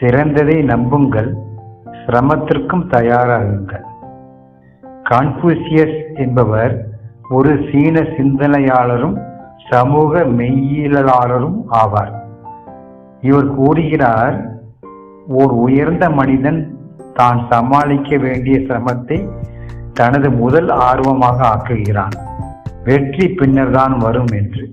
சிறந்ததை நம்புங்கள் சிரமத்திற்கும் தயாராகுங்கள். கான்ஃபூசியஸ் என்பவர் ஒரு சீன சிந்தனையாளரும் சமூக மெய்யியலாளரும் ஆவார். இவர் கூறுகிறார் ஓர் உயர்ந்த மனிதன் தான் சமாளிக்க வேண்டிய சிரமத்தை தனது முதல் ஆர்வமாக ஆக்குகிறான். வெற்றி பின்னர்தான் வரும் என்று.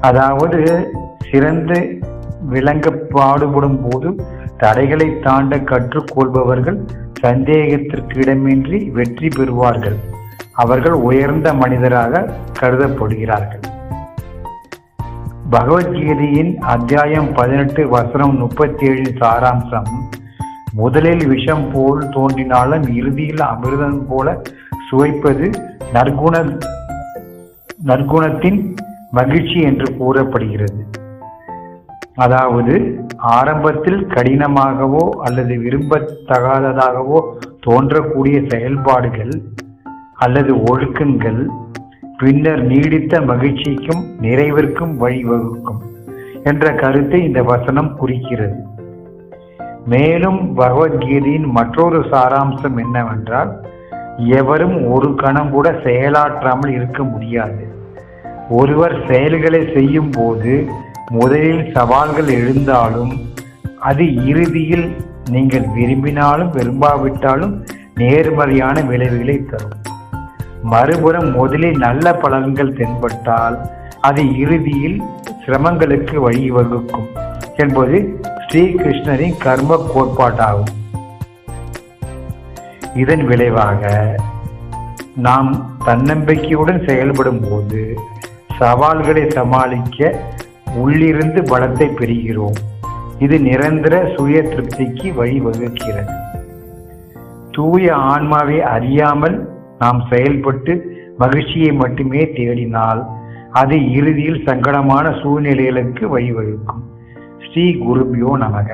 அதாவது சிறந்து விளங்க பாடுபடும் போது தடைகளை தாண்ட கற்றுக்கொள்பவர்கள் சந்தேகத்திற்கு இடமின்றி வெற்றி பெறுவார்கள். அவர்கள் உயர்ந்த மனிதராக கருதப்படுகிறார்கள். பகவத்கீதையின் அத்தியாயம் பதினெட்டு வசனம் முப்பத்தி ஏழின் சாராம்சம். முதலில் விஷம் போல் தோன்றினாலும் இறுதியில் அமிர்தம் போல சுவைப்பது நற்குண நற்குணத்தின் மகிழ்ச்சி என்று கூறப்படுகிறது. அதாவது ஆரம்பத்தில் கடினமாகவோ அல்லது விரும்பத்தகாததாகவோ தோன்றக்கூடிய செயல்பாடுகள் அல்லது ஒழுக்கங்கள் பின்னர் நீடித்த மகிழ்ச்சிக்கும் நிறைவிற்கும் வழிவகுக்கும் என்ற கருத்தை இந்த வசனம் குறிக்கிறது. மேலும் பகவத்கீதையின் மற்றொரு சாராம்சம் என்னவென்றால் எவரும் ஒரு கணம் கூட செயலாற்றாமல் இருக்க முடியாது. ஒருவர் செயல்களை செய்யும் போது முதலில் சவால்கள் எழுந்தாலும் அது இறுதியில் நீங்கள் விரும்பினாலும் விரும்பாவிட்டாலும் நேர்மறையான விளைவுகளை தரும். மறுபுறம் முதலில் நல்ல பலன்கள் தென்பட்டால் அது இறுதியில் சிரமங்களுக்கு வழிவகுக்கும் என்பது ஸ்ரீகிருஷ்ணரின் கர்ம கோட்பாட்டாகும். இதன் விளைவாக நாம் தன்னம்பிக்கையுடன் செயல்படும் போது சவால்களை சமாளிக்க உள்ளிருந்து பலத்தை பெறுகிறோம். இது நிரந்தர சுய திருப்திக்கு வழிவகுக்கிறது. தூய ஆன்மாவை அறியாமல் நாம் செயல்பட்டு மகிழ்ச்சியை மட்டுமே தேடினால் அது இறுதியில் சங்கடமான சூழ்நிலைகளுக்கு வழிவகுக்கும். ஸ்ரீ குருபியோ நமக.